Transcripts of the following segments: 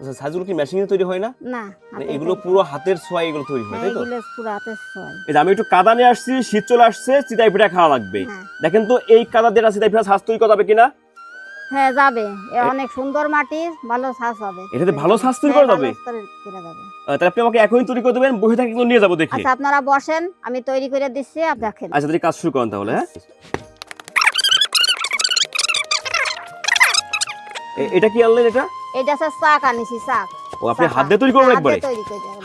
আচ্ছা সাইজগুলো কি মেশিনে তৈরি হয় না? না মানে এগুলো পুরো হাতের ছোঁয়া এগুলো তৈরি হয় তাই তো? পুরো হাতের ছয় এই আমি একটু কাদা নিয়ে আসছি শীত চলে আসছে চিতাই পিঠা খাওয়া লাগবে। হ্যাঁ। দেখেন তো এই কাদা দিয়ে চিতাই পিঠা শ্বাস তৈরি করা যাবে কিনা? হ্যাঁ যাবে। এ অনেক সুন্দর মাটি ভালো শ্বাস হবে। এটাতে ভালো শ্বাস তৈরি হ্যাঁ, করা যাবে? তাহলে আপনি আমাকে এখনই তৈরি করে দেবেন বসে থাকি নিয়ে যাব দেখে। আচ্ছা আপনারা বসেন আমি তৈরি করে দিচ্ছি আপনি দেখেন। আচ্ছা তাহলে কাজ শুরু করেন তাহলে হ্যাঁ? এটা কি আনলেন এটা? এটা হচ্ছে চাক আনিছি চাক ও আপনি। হাত দিয়ে তৈরি করবেন হ্যাঁ, একবারে?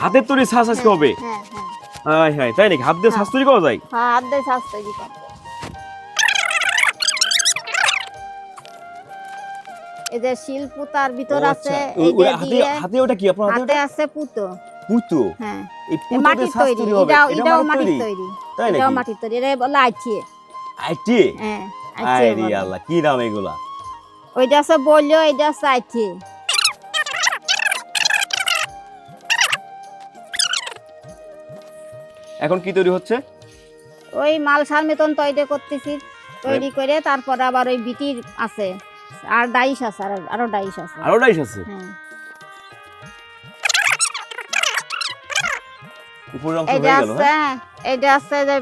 হাতে তৈরি শ্বাস আজকে হবে? হ্যাঁ হ্যাঁ। হ্যাঁ হ্যাঁ তাই নাকি? হাত দিয়ে শ্বাস তৈরি করা যায়? হ্যাঁ হাত দিয়ে শ্বাস তৈরি করে এই যে শিল্প তার ভিতর আছে আচ্ছা, এই যে হাতে হাতে ওটা কি? আপনার হাতে আছে পুতো। পুতো? হ্যাঁ। এই মাটির তৈরি এটা এটাও মাটির তৈরি। তাই এটাও নাকি? মাটির তৈরি। এটা বলে আইছে আইটি হ্যাঁ বলে। আল্লাহ কি নাম এগুলা? ওইটা আছে বলল এইটা আছে আইছে এখন কি তৈরি হচ্ছে? ওই মালসার মতন তৈরি করতেছি তৈরি করে তারপরে আবার ওই বিটির আছে আর ডাইস আছে আর আরও ডাইস আছে। আরও ডাইস আছে? হ্যাঁ। উপরের অংশ হয়ে গেল আছে আছে যে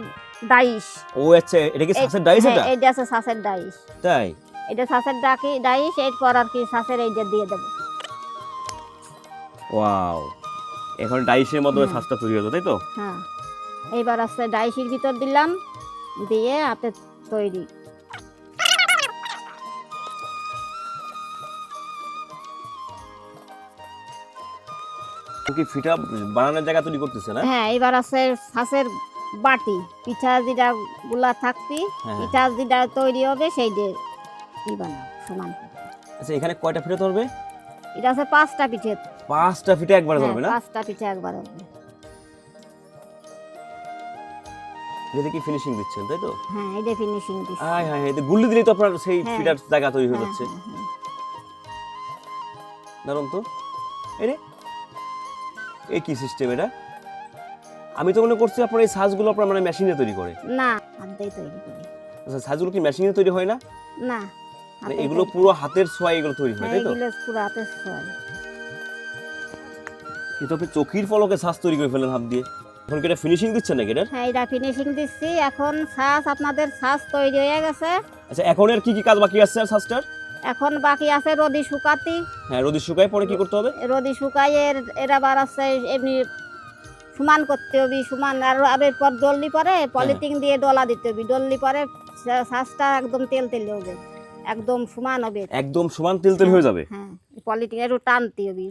ডাইস। ও আচ্ছা এটা কি এই- শ্বাসের ডাইস হ্যাঁ, এটা? আছে শ্বাসের ডাইস। তাই? এটা শ্বাসের ডাকি ডাইস এরপর আর কি শ্বাসের এইটা দিয়ে দেবো। ওয়াও। এখন ডাইসের মতো। তৈরি তাই তো? হ্যাঁ। এইবার আছে ডাইসের ভিতর দিলাম দিয়ে হাতে তৈরি। কি ফিটা বানানোর জায়গা তৈরি করতেছে না? হ্যাঁ এবার আছে শ্বাসের বাটি পিঠা যেটা গুলা থাকবি হ্যাঁ। পিঠা যেটা তৈরি হবে সেই দিয়ে বানাও সমান। আচ্ছা এখানে কয়টা ফিটা ধরবে? এটা আছে পাঁচটা পিঠে। পাঁচটা ফিটা একবারে হ্যাঁ, ধরবে না? পাঁচটা পিঠে একবার হবে এটাতে কি ফিনিশিং দিচ্ছেন তাই তো? হ্যাঁ এটা ফিনিশিং দিচ্ছি। হায় এতে গুল্লি দিলেই তো আপনার সেই হ্যাঁ। ফিটার জায়গা তৈরি হয়ে হ্যাঁ, যাচ্ছে। হ্যাঁ, হ্যাঁ। দারুণ তো। এরে এই কি সিস্টেম এটা? আমি তো মনে করছি আপনার এই সাজগুলো আপনার মানে মেশিনে তৈরি করে। না তৈরি করি। আচ্ছা সাজগুলো কি মেশিনে তৈরি হয় না? না মানে এগুলো পুরো হাতের ছোঁয়া এগুলো তৈরি হয় হ্যাঁ, তাই তো? এগুলো পুরো হাতে ছয় আপনি চোখের ফলকে সাজ তৈরি করে ফেলেন হাত দিয়ে। এখন কি এটা ফিনিশিং দিচ্ছেন নাকি এটা হ্যাঁ এটা ফিনিশিং দিচ্ছি। এখন শ্বাস আপনাদের শ্বাস তৈরি হয়ে গেছে। আচ্ছা এখন এর কি কি কাজ বাকি আছে সাজটার এখন বাকি আছে রদি শুকাতি। হ্যাঁ রোদি শুকায় পরে কি করতে হবে? রদি শুকাই এর এর আবার আছে এমনি সমান করতে হবে সমান আর এরপর ডললি পরে পলিথিন দিয়ে ডলা দিতে হবে। ডললি পরে শ্বাসটা একদম তেল তেল হবে। একদম সমান হবে। একদম সমান তেল তেল হয়ে যাবে? হ্যাঁ পলিথিন একটু টানতে হবে।